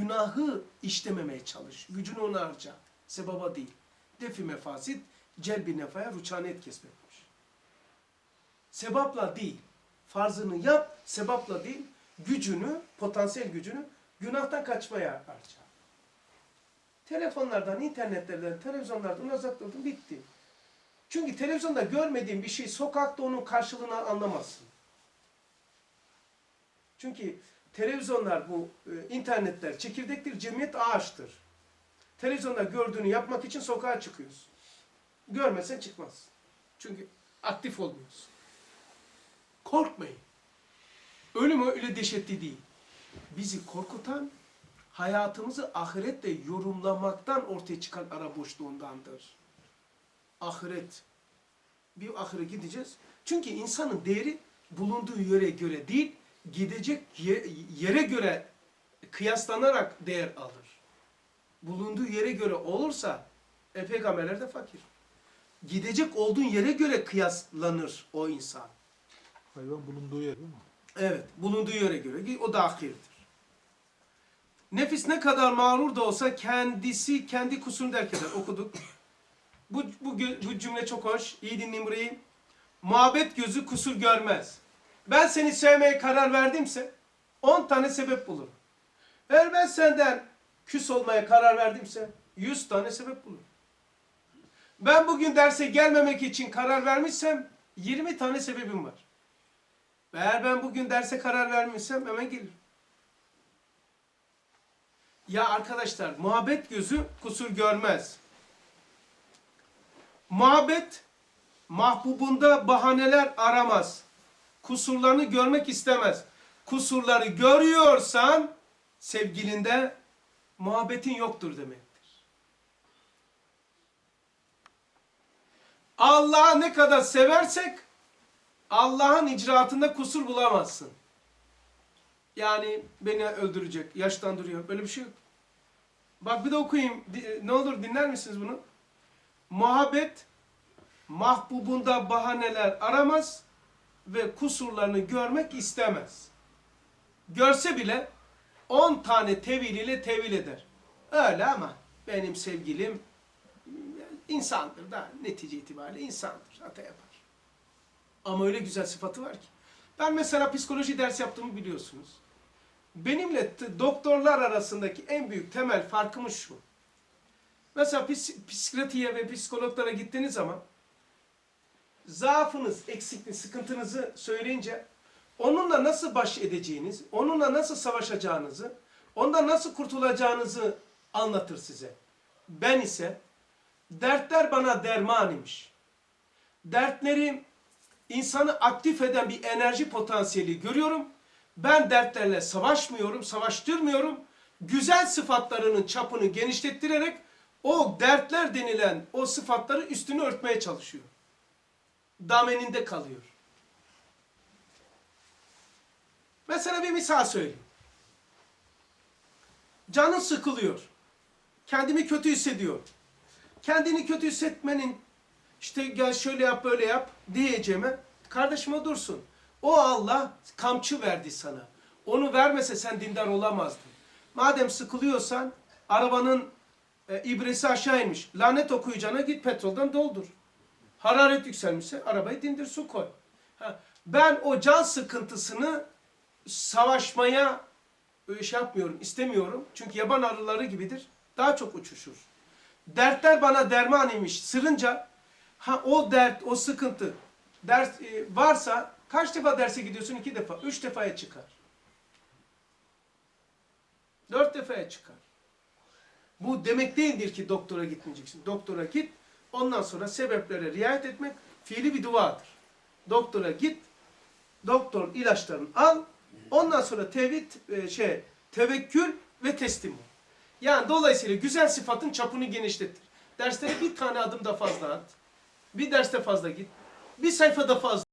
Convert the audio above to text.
günahı işlememeye çalış. Gücünü ona harca. Sebaba değil. Defi mefasit, celbi nefaya ruçanet kesmekmiş. Sebapla değil. Farzını yap, sebapla değil. Gücünü, potansiyel gücünü günahtan kaçmaya harca. Telefonlardan, internetlerden, televizyonlardan uzak durdun, bitti. Çünkü televizyonda görmediğin bir şey sokakta onun karşılığını anlamazsın. Çünkü televizyonlar bu e, internetler çekirdektir, cemiyet ağaçtır. Televizyonda gördüğünü yapmak için sokağa çıkıyorsun. Görmesen çıkmazsın. Çünkü aktif olmuyorsun. Korkmayın. Ölüm öyle dehşetli değil. Bizi korkutan hayatımızı ahiretle yorumlamaktan ortaya çıkan ara boşluğundandır. Ahiret. Bir ahire gideceğiz. Çünkü insanın değeri bulunduğu yere göre değil, gidecek ye- yere göre kıyaslanarak değer alır. Bulunduğu yere göre olursa, e, peygamberler de fakir. Gidecek olduğun yere göre kıyaslanır o insan. Hayvan bulunduğu yer değil mi? Evet, bulunduğu yere göre o da ahirdir. Nefis ne kadar mağrur da olsa kendisi kendi kusurunu derk eder. Okuduk. Bu, bu, bu cümle çok hoş. İyi dinleyin burayı. Muhabbet gözü kusur görmez. Ben seni sevmeye karar verdimse 10 tane sebep bulurum. Eğer ben senden küs olmaya karar verdimse 100 tane sebep bulurum. Ben bugün derse gelmemek için karar vermişsem 20 tane sebebim var. Eğer ben bugün derse karar vermişsem hemen gelirim. Ya arkadaşlar muhabbet gözü kusur görmez. Muhabbet mahbubunda bahaneler aramaz. Kusurlarını görmek istemez. Kusurları görüyorsan sevgilinde muhabbetin yoktur demektir. Allah'ı ne kadar seversek Allah'ın icraatında kusur bulamazsın. Yani beni öldürecek, yaşlandırıyor. Böyle bir şey yok. Bak bir de okuyayım. Di- Ne olur dinler misiniz bunu? Muhabbet mahbubunda bahaneler aramaz ve kusurlarını görmek istemez. Görse bile 10 tane tevil ile tevil eder. Öyle ama benim sevgilim insandır da netice itibariyle insandır. Hata yapar. Ama öyle güzel sıfatı var ki. Ben mesela psikoloji ders yaptığımı biliyorsunuz. Benimle doktorlar arasındaki en büyük temel farkımız şu. Mesela psikiyatriye ve psikologlara gittiğiniz zaman zaafınız, eksikliğiniz, sıkıntınızı söyleyince onunla nasıl baş edeceğiniz, onunla nasıl savaşacağınızı, ondan nasıl kurtulacağınızı anlatır size. Ben ise dertler bana derman imiş. Dertlerim insanı aktif eden bir enerji potansiyeli görüyorum. Ben dertlerle savaşmıyorum, savaştırmıyorum. Güzel sıfatlarının çapını genişlettirerek o dertler denilen o sıfatları üstünü örtmeye çalışıyor. Dameninde kalıyor. Mesela bir misal söyleyeyim. Canın sıkılıyor. Kendimi kötü hissediyor. Kendini kötü hissetmenin işte gel şöyle yap böyle yap diyeceğime kardeşime dursun. O Allah kamçı verdi sana. Onu vermese sen dindar olamazdın. Madem sıkılıyorsan arabanın e, ibresi aşağı inmiş. Lanet okuyacağına git petrolden doldur. Hararet yükselmişse arabayı dindir su koy. Ha, ben o can sıkıntısını savaşmaya e, şey yapmıyorum, istemiyorum. Çünkü yaban arıları gibidir. Daha çok uçuşur. Dertler bana derman imiş. Sırınca ha o dert, o sıkıntı ders e, varsa kaç defa derse gidiyorsun? İki defa. Üç defaya çıkar. Dört defaya çıkar. Bu demek değildir ki doktora gitmeyeceksin. Doktora git. Ondan sonra sebeplere riayet etmek fiili bir duadır. Doktora git. Doktor ilaçlarını al. Ondan sonra tevhid e, şey tevekkül ve teslim ol. Yani dolayısıyla güzel sıfatın çapını genişletir. Derslere bir tane adım da fazla at. Bir derste fazla git. Bir sayfada fazla